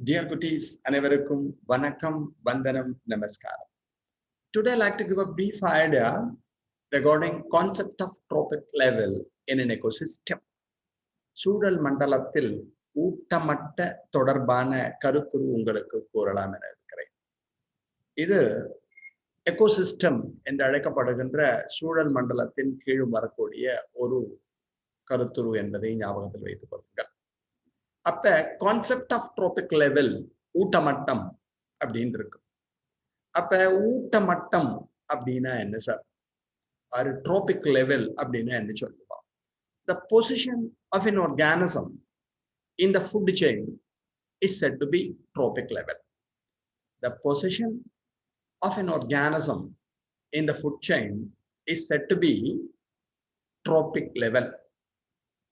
Dear Kutis, அனைவருக்கும் வணக்கம் வந்தனம் நமஸ்காரம் Today I'd like to give a brief idea regarding concept of tropic level in an ecosystem. சூழல் மண்டலத்தில் ஊட்டமட்ட தொடர்பான கருத்துரு உங்களுக்கு கூறலாம் என இருக்கிறேன் இது எக்கோசிஸ்டம் என்று அழைக்கப்படுகின்ற சூழல் மண்டலத்தின் கீழும் வரக்கூடிய ஒரு கருத்துரு என்பதை ஞாபகத்தில் வைத்துக் கொள்ளுங்கள் அப்ப கான்செப்ட் ஆஃப் ட்ரோபிக் லெவல் ஊட்டமட்டம் அப்படின்னு இருக்கு அப்ப ஊட்டமட்டம் அப்படின்னா என்ன சார் ஒரு ட்ரோபிக் லெவல் அப்படின்னா என்ன சொல்லுவோம் the position of in organism in the food chain is set to be trophic level the position of in organism in the food chain is set to be trophic level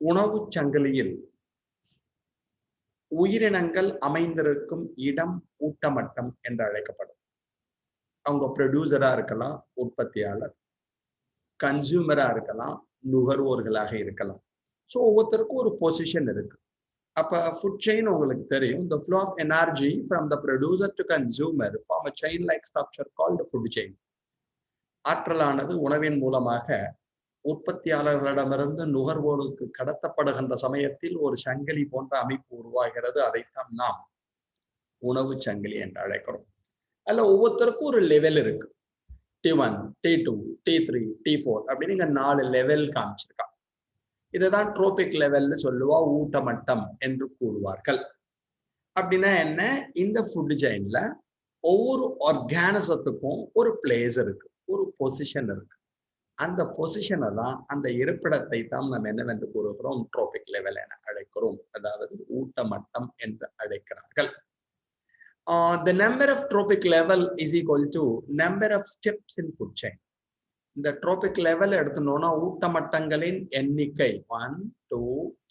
உணவு சங்கிலியில் உயிரினங்கள் அமைந்திருக்கும் இடம் ஊட்டமட்டம் என்று அழைக்கப்படும். அவங்க ப்ரொடியூசரா இருக்கலாம் உற்பத்தியாளர். கன்சியூமரா இருக்கலாம் நுகர்வோர்களாக இருக்கலாம். ஸோ ஒவ்வொருத்தருக்கும் ஒரு பொசிஷன் இருக்கு. அப்ப ஃபுட் செயின் உங்களுக்கு தெரியும். இந்த flow of energy from the producer to consumer form a like like structure called food chain ஆற்றலானது உணவின் மூலமாக உற்பத்தியாளர்களிடமிருந்து நுகர்வோருக்கு கடத்தப்படுகின்ற சமயத்தில் ஒரு சங்கிலி போன்ற அமைப்பு உருவாகிறது. அதைத்தான் நாம் உணவு சங்கிலி என்று அழைக்கிறோம். அதுல ஒவ்வொருத்தருக்கும் ஒரு லெவல் இருக்கு. T one T two T three T four அப்படின்னு இங்க நாலு லெவல் காமிச்சிருக்கான் இதுதான் ட்ரோபிக் லெவல்னு சொல்லுவா ஊட்டமட்டம் என்று கூறுவார்கள். அப்படின்னா என்ன? இந்த ஃபுட் செயின்ல ஒவ்வொரு ஆர்கானிசத்துக்கும் ஒரு பிளேஸ் இருக்கு ஒரு பொசிஷன் இருக்கு. அந்த பொசிஷனை தான் அந்த இருப்பிடத்தை தான் நம்ம என்னவென்று கூறுகிறோம்? ட்ரோபிக் லெவல் என அழைக்கிறோம். அதாவது ஊட்டமட்டம் என்று அழைக்கிறார்கள். The number of trophic level is equal to number of steps in food chain இந்த ட்ரோபிக் லெவல் எடுத்துனோம்னா ஊட்டமட்டங்களின் எண்ணிக்கை one two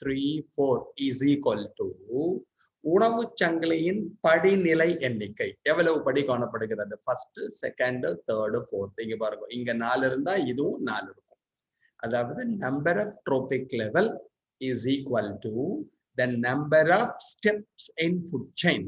three four is equal to உணவு சங்கிலியின் படிநிலை எண்ணிக்கை. எவ்வளவு படி காணப்படுகிறது? ஃபர்ஸ்ட் செகண்ட் தேர்டு ஃபோர்த் இங்க பாருங்க. இங்க நாலு இருந்தா இதுவும் நாலு இருக்கும். அதாவது number of trophic level is equal to the number of steps in food chain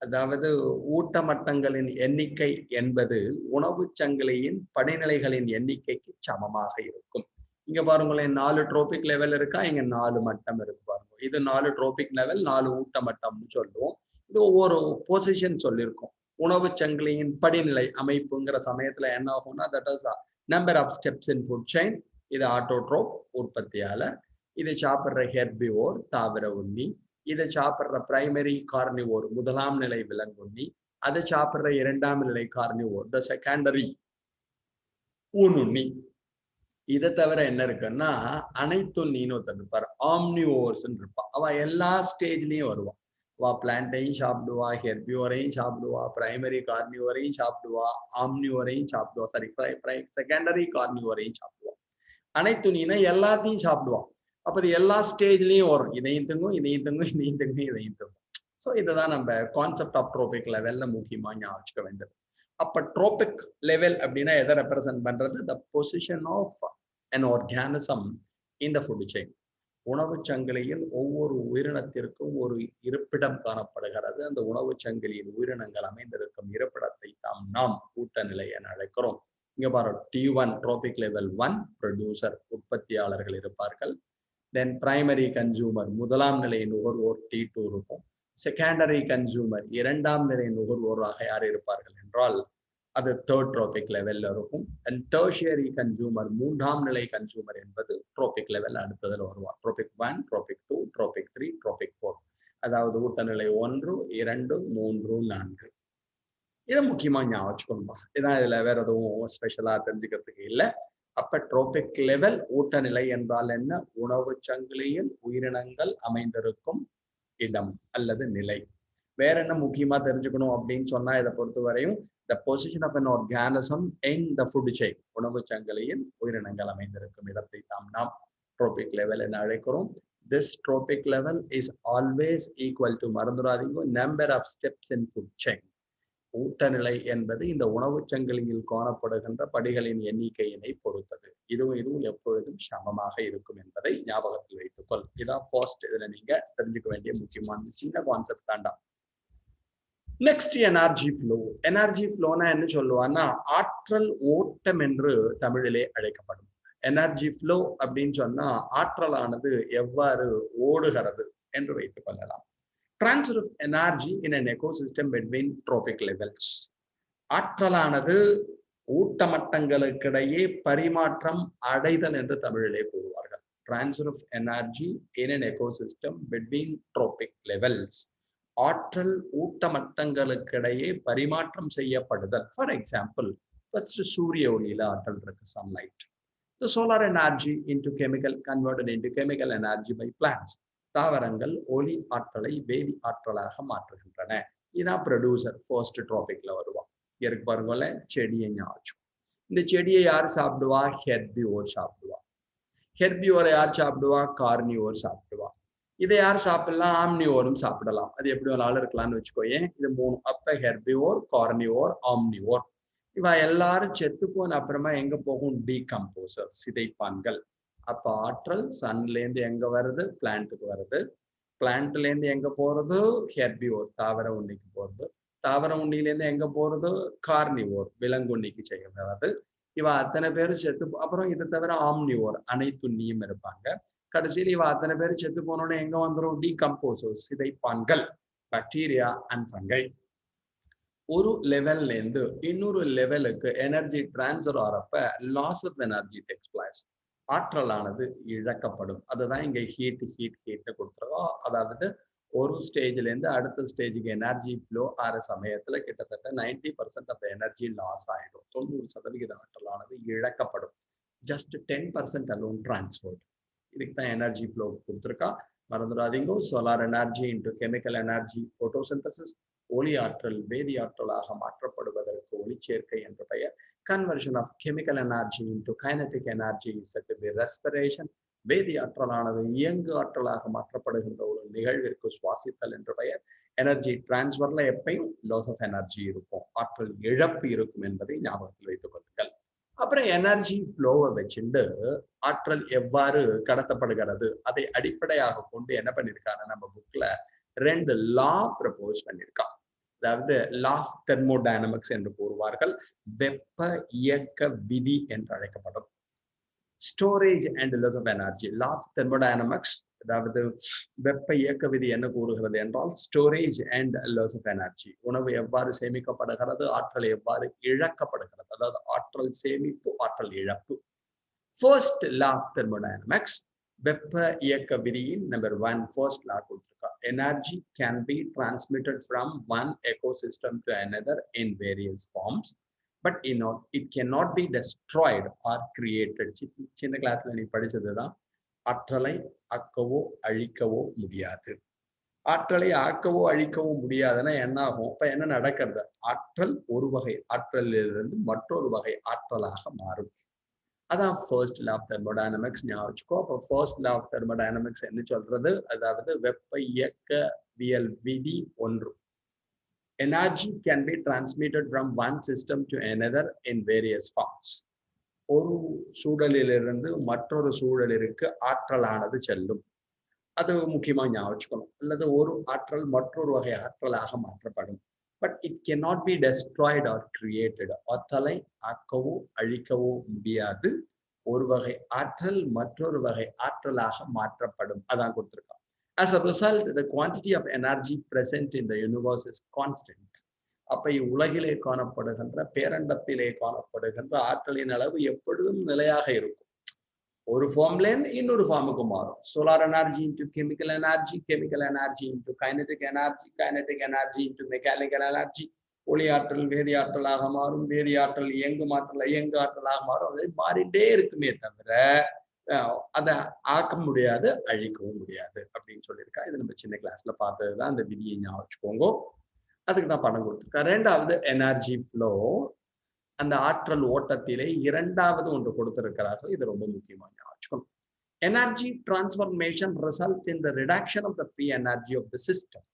அதாவது ஊட்டமட்டங்களின் எண்ணிக்கை என்பது உணவு சங்கிலியின் படிநிலைகளின் எண்ணிக்கைக்கு சமமாக இருக்கும். இங்க பாருங்களேன் நாலு ட்ரோபிக் லெவல் இருக்கா? இங்க நாலு மட்டம் இருக்கு பாருங்க. இது நாலு ட்ரோபிக் லெவல் நாலு ஊட்ட மட்டம்னு சொல்லுவோம். இது ஒவ்வொரு பொசிஷன் சொல்லியிருக்கோம். உணவு சங்கிலியின் படிநிலை அமைப்புங்கிற சமயத்துல என்ன ஆகும்னா that is number of steps in food chain இது ஆட்டோட்ரோப் உற்பத்தியாளர். இது சாப்பிட்ற ஹெர்பிவோர் தாவர உண்ணி. இதை சாப்பிட்ற பிரைமரி கார்னிவோர் முதலாம் நிலை விலங்குண்ணி அதை சாப்பிட்ற இரண்டாம் நிலை கார்னிவோர் த செகண்டரி ஊனுண்ணி இதை தவிர என்ன இருக்குன்னா அனைத்துண்ணின்னு ஒருத்தர் இருப்பார் ஓவர்ஸ்ன்னு இருப்பான். அவ எல்லா ஸ்டேஜ்லயும் வருவான். வா பிளான்ட்டையும் சாப்பிடுவா ஹெர்பியோரையும் சாப்பிடுவா பிரைமரி கார்னியோரையும் சாப்பிடுவா ஆம்னியோரையும் சாப்பிடுவா. சாரி செகண்டரி கார்னியோரையும் சாப்பிடுவா. நீனா எல்லாத்தையும் சாப்பிடுவான் அப்ப இது எல்லா ஸ்டேஜ்லயும் வரும். இதையும் தங்கும் இதையும் தங்கும் இதையும் தங்கும் இதையும் தங்கும். ஸோ இதுதான் நம்ம கான்செப்ட் ஆஃப் ட்ரோபிக் லெவல்ல முக்கியமா ஞாபகம் வேண்டியது. அப்ப ட்ரோபிக் லெவல் அப்படின்னா எதை ரெப்ரசன்ட் பண்றது? The position of an organism இந்த ஃபுட் செயின் உணவு சங்கிலியில் ஒவ்வொரு உயிரினத்திற்கும் ஒரு இருப்பிடம் காணப்படுகிறது. அந்த உணவு சங்கிலியில் உயிரினங்கள் அமைந்திருக்கும் இருப்பிடத்தை தாம் நாம் கூட்ட நிலை என அழைக்கிறோம். இங்க பாரு T one trophic level one producer உற்பத்தியாளர்கள் இருப்பார்கள். தென் பிரைமரி கன்சூமர் முதலாம் நிலை நுகர்வோர் டி டூ இருக்கும். செகண்டரி கன்சூமர் இரண்டாம் நிலை நுகர்வோராக யார் இருப்பார்கள் என்றால் அது தேர்ட் ட்ராபிக் லெவல்ல இருக்கும். அண்ட் டேர்ஷியரி கன்சூமர் மூன்றாம் நிலை கன்சூமர் என்பது ட்ராபிக் லெவல் அடுத்ததில் வருவார். Trophic one trophic two trophic three trophic four அதாவது ஊட்டநிலை ஒன்று இரண்டு மூன்று நான்கு. இதை முக்கியமாக ஞாபகம் வச்சுக்கணும்பா இதான் இதில் வேற எதுவும் ஸ்பெஷலாக தெரிஞ்சுக்கிறதுக்கு இல்லை. அப்ப ட்ரோபிக் லெவல் ஊட்டநிலை என்றால் என்ன? உணவு சங்கிலியில் உயிரினங்கள் அமைந்திருக்கும் இடம் அல்லது நிலை. வேற என்ன முக்கியமா தெரிஞ்சுக்கணும் அப்படின்னு சொன்னா இதை பொறுத்தவரையும் the position of an organism in the food chain உணவு சங்கிலியில் உயிரினங்கள் அமைந்திருக்கும் இடத்தை தாம் நாம் ட்ரோபிக் லெவல் என அழைக்கிறோம். This trophic level is always equal to மறந்துடாதீங்க number of steps in food chain ஊட்டநிலை என்பது இந்த உணவுச் சங்கிலியில் காணப்படுகின்ற படிகளின் எண்ணிக்கையினை பொறுத்தது. இதுவும் இதுவும் எப்பொழுதும் சமமாக இருக்கும் என்பதை ஞாபகத்தில் வைத்துக்கொள். இதான் ஃபர்ஸ்ட் இதுல நீங்க தெரிஞ்சுக்க வேண்டிய முக்கியமான சின்ன கான்செப்ட் தாண்டா. நெக்ஸ்ட் எனர்ஜி ஃப்ளோ எனர்ஜி ஃப்ளோனா என்ன சொல்லுவான்னா ஆற்றல் ஓட்டம் என்று தமிழிலே அழைக்கப்படும். எனர்ஜி ஃப்ளோ அப்படின்னு சொன்னா ஆற்றலானது எவ்வாறு ஓடுகிறது என்று வைத்துக் கொள்ளலாம். Transfer of energy in an ecosystem between trophic levels. ஆற்றலானது ஊட்டமட்டங்களுக்கிடையே பரிமாற்றம் அடைதல் என்று தமிழிலே கூறுவார்கள். Transfer of energy in an ecosystem between trophic levels ஆற்றல் ஊட்டமட்டங்களுக்கிடையே பரிமாற்றம் செய்யப்படுதல். ஃபார் எக்ஸாம்பிள் ஃபர்ஸ்ட் சூரிய ஒளியில ஆற்றல் இருக்கு sunlight the solar energy into chemical converted into chemical energy by plants. தாவரங்கள் ஒளி ஆற்றலை வேதி ஆற்றலாக மாற்றுகின்றன. இதான் ப்ரொடியூசர் ஃபர்ஸ்ட் டாபிக்ல வருவான். இருக்கு பாருங்கள செடியை ஞாபகம் இந்த செடியை யார் சாப்பிடுவா? ஹெர்பியோர் சாப்பிடுவா. ஹெர்பியோரை யார் சாப்பிடுவா? கார்னியோர் சாப்பிடுவா. இதை யார் சாப்பிடலாம்? ஆம்னி ஓரும் சாப்பிடலாம். அது எப்படி வேணாலும் இருக்கலாம்னு வச்சுக்கோயேன். இது மூணு. அப்ப ஓர் ஆம்னி ஓர். இவ எல்லாரும் செத்து போன அப்புறமா எங்க போகும்? டீகம்போசர் சிதைப்பான்கள். அப்ப ஆற்றல் சன்ல இருந்து எங்க வருது? பிளான்ட்டுக்கு வருது. பிளான்ட்ல இருந்து எங்க போறது? ஹெர்பியோர் தாவர உண்ணிக்கு போறது. தாவர உண்ணில இருந்து எங்க போறது? கார்னிவோர் விலங்குண்ணிக்கு செய்கிறது இவ அத்தனை பேரும் செத்து அப்புறம் இதை தவிர ஆம்னிவோர் அனைத்துண்ணியும் இருப்பாங்க. கடைசியில் இவ அத்தனை பேரும் செத்து போனோடனே எங்க வந்துடும் டீகம்போசர் சிதைப்பான்கள் பாக்டீரியா அண்ட் ஃபங்கை ஒரு லெவல்ல இருந்து இன்னொரு லெவலுக்கு energy transfer ஆகிறப்ப loss of energy takes place ஆற்றலானது இழக்கப்படும். அதுதான் இங்க ஹீட் ஹீட் ஹீட் கொடுத்துருக்கோம். அதாவது ஒரு ஸ்டேஜ்ல இருந்து அடுத்த ஸ்டேஜுக்கு எனர்ஜி ஃப்ளோ ஆகிற சமயத்துல கிட்டத்தட்ட ninety percent of energy loss ஆயிடும். தொண்ணூறு சதவிகித ஆற்றலானது இழக்கப்படும். Just ten percent alone transport இதுக்கு தான் எனர்ஜி ஃப்ளோ கொடுத்துருக்கா மறந்துடாதீங்க. Solar energy into chemical energy photosynthesis ஒளி ஆற்றல் வேதி ஆற்றலாக மாற்றப்படுவதற்கு ஒளிச்சேர்க்கை என்ற பெயர். Conversion of chemical energy into kinetic energy respiration வேதி ஆற்றலானது இயங்கு ஆற்றலாக மாற்றப்படுகின்ற ஒரு நிகழ்விற்கு சுவாசித்தல் என்ற பெயர். எனர்ஜி டிரான்ஸ்ஃபர்ல எப்பயும் லாஸ் ஆஃப் எனர்ஜி இருக்கும். ஆற்றல் இழப்பு இருக்கும் என்பதை ஞாபகத்தில் வைத்துக் கொள்ளுங்கள். அப்புறம் எனர்ஜி ஃப்ளோவை வச்சுண்டு ஆற்றல் எவ்வாறு கடத்தப்படுகிறது அதை அடிப்படையாக கொண்டு என்ன பண்ணிருக்காங்க நம்ம புக்ல ரெண்டு லா ப்ரப்போஸ் பண்ணியிருக்கான் அதாவது லா ஆஃப் தெர்மோடைனமிக்ஸ் என்று கூறுவார்கள் வெப்ப இயக்க விதி என்று அழைக்கப்படும். Storage and less of energy law of thermodynamics அதாவது வெப்ப இயக்க விதி என்ன கூறுகிறது என்றால் storage and less of energy உணவு எவ்வாறு சேமிக்கப்படுகிறது ஆற்றல் எவ்வாறு இழக்கப்படுகிறது. அதாவது ஆற்றல் சேமிப்பு ஆற்றல் இழப்பு. ஃபர்ஸ்ட் லா ஆஃப் தெர்மோடைனமிக்ஸ் வெப்ப இயக்க விதியின் நம்பர் ஒன் ஃபர்ஸ்ட் லா கொடுத்துருக்கா. Energy can be transmitted from one ecosystem to another in various forms but in it can not be destroyed or created சின்ன கிளாஸ்ல நீ படிச்சதுதான் ஆற்றலை அக்கவோ அழிக்கவோ முடியாது. ஆற்றலை ஆக்கவோ அழிக்கவோ முடியாதுன்னா என்ன ஆகும் அப்ப என்ன நடக்கிறது? ஆற்றல் ஒரு வகை ஆற்றலிலிருந்து மற்றொரு வகை ஆற்றலாக மாறும். அதான் ஃபர்ஸ்ட் லா ஆஃப் தெர்மோடைனமிக்ஸ் ஞாபகம் வச்சுக்கோ. அப்போ ஃபர்ஸ்ட் லா ஆஃப் தெர்மோடைனமிக்ஸ் என்ன சொல்றது? அதாவது வெப்ப இயக்கவியல் விதி ஒன்று. Energy can be transmitted from one system to another in various forms ஒரு சூழலிலிருந்து மற்றொரு சூழலிற்கு ஆற்றலானது செல்லும். அது முக்கியமாக ஞாபகம் வச்சுக்கணும் அல்லது ஒரு ஆற்றல் மற்றொரு வகை ஆற்றலாக மாற்றப்படும். But it can not be destroyed or created ஆற்றலை ஆக்கவோ அழிக்கவோ முடியாது. ஒரு வகை ஆற்றல் மற்றொரு வகை ஆற்றலாக மாற்றப்படும். அதான் கொடுத்துருக்கான். As a result, the quantity of energy present in the universe is constant. அப்ப உலகிலே காணப்படுகின்ற பேரண்டத்திலே காணப்படுகின்ற ஆற்றலின் அளவு எப்பொழுதும் நிலையாக இருக்கும். ஒரு ஃபார்ம்ல இருந்து இன்னொரு ஃபார்முக்கு மாறும். Solar energy into chemical energy chemical energy into kinetic energy kinetic energy into mechanical energy ஒளி ஆற்றல் வேதி ஆற்றலாக மாறும். வேதி ஆற்றல் இயங்கு ஆற்றல் இயங்கு ஆற்றலாக மாறும். அது மாறிட்டே இருக்குமே தவிர அதை ஆக்க முடியாது அழிக்கவும் முடியாது அப்படின்னு சொல்லியிருக்கா. இது நம்ம சின்ன கிளாஸ்ல பார்த்ததுதான் அந்த விதியை ஞாபகம் வச்சுக்கோங்க. அதுக்கு தான் படம் கொடுத்துருக்கா. ரெண்டாவது எனர்ஜி ஃப்ளோ அந்த ஆற்றல் ஓட்டத்திலே இரண்டாவது ஒன்று கொடுத்திருக்கிறார்கள். இது ரொம்ப முக்கியமான ஞாபகம் energy transformation result in the reduction of the free energy of the system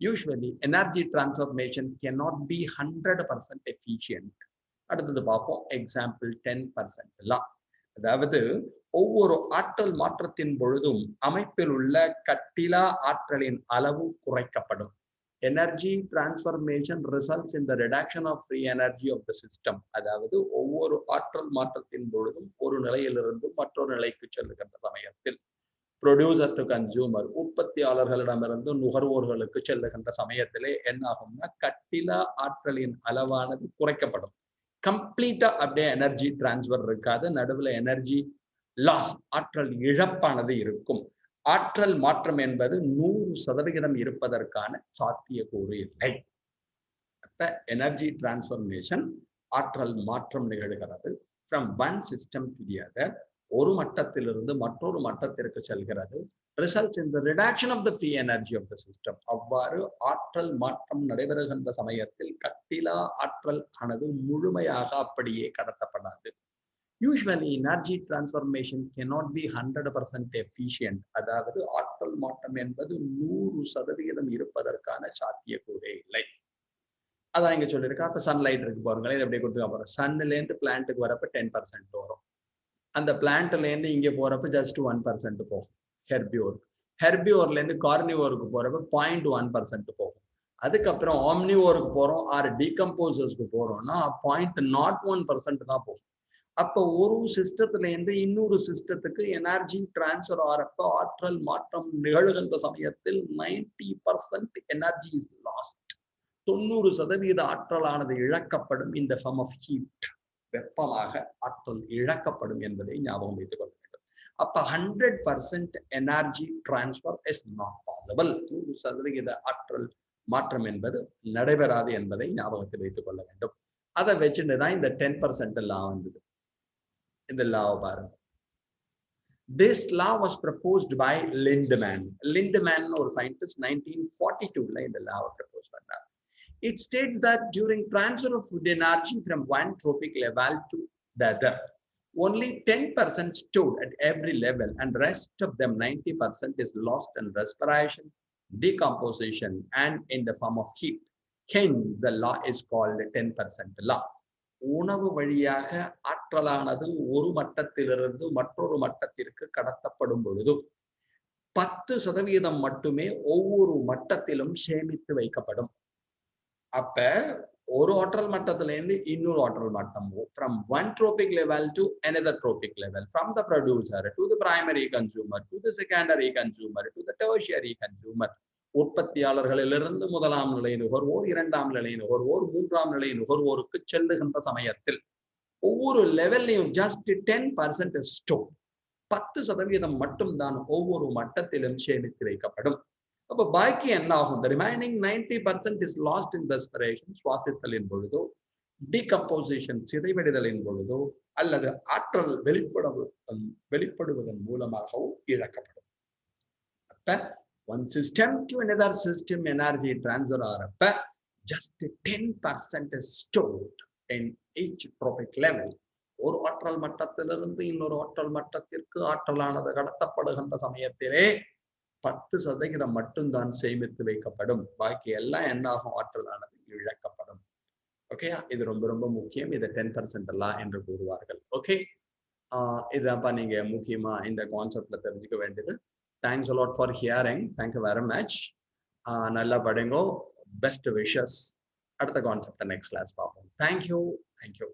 usually energy transformation can not be hundred percent efficient அடுத்தது பார்ப்போம். எக்ஸாம்பிள் டென் பர்சன்ட்லாம் அதாவது ஒவ்வொரு ஆற்றல் மாற்றத்தின் பொழுதும் அமைப்பில் உள்ள கட்டிலா ஆற்றலின் அளவு குறைக்கப்படும். Energy transformation results in the reduction of free energy of the system அதாவது ஒவ்வொரு ஆற்றல் மாற்றத்தின் பொழுதும் ஒரு நிலையிலிருந்து மற்றொரு நிலைக்கு செல்லுகின்ற சமயத்தில் ப்ரொடியூசர் டு கன்சியூமர் உற்பத்தியாளர்களிடமிருந்து நுகர்வோர்களுக்கு செல்லுகின்ற சமயத்திலே என்ன ஆகும்னா கட்டில ஆற்றலின் அளவானது குறைக்கப்படும். கம்ப்ளீட்டா அப்படியே எனர்ஜி டிரான்ஸ்ஃபர் இருக்காது. நடுவில் எனர்ஜி லாஸ் ஆற்றல் இழப்பானது இருக்கும். ஆற்றல் மாற்றம் என்பது நூறு சதவிகிதம் இருப்பதற்கான சாத்தியக்கூறு இல்லை. அப்ப எனர்ஜி டிரான்ஸ்ஃபர்மேஷன் ஆற்றல் மாற்றம் நிகழ்கிறது. From one system to the other ஒரு மட்டத்திலிருந்து மற்றொரு மட்டத்திற்கு செல்கிறது. Results in the reduction of the free energy of the system அவ்வாறு ஆற்றல் மாற்றம் நடைபெறுகின்ற சமயத்தில் கட்டிலா ஆற்றல் ஆனது முழுமையாக அப்படியே கடத்தப்படாது. Usually energy transformation cannot be hundred percent efficient அதாவது ஆற்றல் மாற்றம் என்பது நூறு சதவிகிதம் இருப்பதற்கான சாத்தியக்கூறே இல்லை. அதான் இங்க சொல்லியிருக்கா. அப்ப சன்லைட் இருக்கு பாருங்களேன். இது எப்படி கொடுத்துக்க போறோம் சன்லேருந்து பிளான்ட்டுக்கு வரப்ப டென் பர்சன்ட் வரும். அந்த பிளான்ட்லேருந்து இங்கே போகிறப்ப போறப்ப ஜஸ்ட் ஒன் பர்சன்ட் போகும். ஹெர்பியோர் ஹெர்பியோர்லேருந்து கார்னிவோருக்கு போறப்ப பாயிண்ட் ஒன் பர்சன்ட் போகும். அதுக்கப்புறம் ஆம்னிவோருக்கு போறோம். ஆர் டீகம்போசர்ஸ்க்கு போறோம்னா பாயிண்ட் நாட் ஒன் பர்சன்ட் தான் போகும். அப்ப ஒரு சிஸ்டத்துல இருந்து இன்னொரு சிஸ்டத்துக்கு எனர்ஜி டிரான்ஸ்ஃபர் ஆறப்ப ஆற்றல் மாற்றம் நிகழ்கின்ற சமயத்தில் ninety percent energy is lost தொண்ணூறு சதவீத ஆற்றலானது இழக்கப்படும் இந்த ஃபம் ஆஃப் ஹீட் வெப்பமாக ஆற்றல் இழக்கப்படும் என்பதை ஞாபகம் வைத்துக் கொள்ள வேண்டும் அப்ப hundred percent energy transfer is not possible நூறு சதவிகித ஆற்றல் மாற்றம் என்பது நடைபெறாது என்பதை ஞாபகத்தில் வைத்துக் கொள்ள வேண்டும். அதை வச்சுட்டு தான் இந்த டென் பர்சன்ட் எல்லாம் வந்தது. in the Lao Bharat. This law was proposed by Lindemann. Lindemann, or scientist, 1942, like the law proposed that. It states that during transfer of food energy from one tropic level to the other, only 10% stored at every level and rest of them 90% is lost in respiration, decomposition, and in the form of heat. Hence, the law is called 10% law. உணவு வழியாக ஆற்றலானது ஒரு மட்டத்திலிருந்து மற்றொரு மட்டத்திற்கு கடத்தப்படும் பொழுது பத்து சதவீதம் மட்டுமே ஒவ்வொரு மட்டத்திலும் சேமித்து வைக்கப்படும். அப்ப ஒரு ஆற்றல் மட்டத்துல இருந்து இன்னொரு ஆற்றல் மட்டம் from one trophic level to another trophic level from the producer to the primary consumer to the secondary consumer to the tertiary consumer உற்பத்தியாளர்களிலிருந்து முதலாம் நிலை நுகர்வோர் இரண்டாம் நிலை நுகர்வோர் மூன்றாம் நிலை நுகர்வோருக்கு செல்லுகின்ற சமயத்தில் ஒவ்வொரு லெவல்லையும் ஜஸ்ட் டென் பர்சன்ட் ஸ்டோர் பத்து சதவீதம் மட்டும்தான் ஒவ்வொரு மட்டத்திலும் சேமித்து வைக்கப்படும். அப்ப பாக்கி என்ன ஆகும் remaining ninety percent is lost in respiration சுவாசித்தலின் பொழுதோ டீகம்போசிஷன் சிதைவடைதலின் பொழுதோ அல்லது ஆற்றல் வெளிப்படுவதன் வெளிப்படுவதன் மூலமாகவும் இழக்கப்படும். அப்ப one system to another system energy transfer ஆறப்ப just 10% is stored in each level ஒரு ஆற்றல் மட்டத்திலிருந்து இன்னொரு ஆற்றல் மட்டத்திற்கு ஆற்றலானது கடத்தப்படுகின்ற சமயத்திலே பத்து சதவீதம் மட்டும்தான் சேமித்து வைக்கப்படும். பாக்கி எல்லாம் என்ன ஆகும் ஆற்றலானது இழக்கப்படும். ஓகேயா இது ரொம்ப ரொம்ப முக்கியம். இதை டென் பர்சன்ட் எல்லாம் என்று கூறுவார்கள். ஓகே இதாப்பா நீங்க முக்கியமா இந்த கான்செப்ட்ல தெரிஞ்சுக்க வேண்டியது thanks a lot for hearing thank you very much நல்லா படுங்கோ பெஸ்ட் விஷஸ் அடுத்த கான்செப்டை நெக்ஸ்ட் கிளாஸ் பார்ப்போம் தேங்க்யூ தேங்க்யூ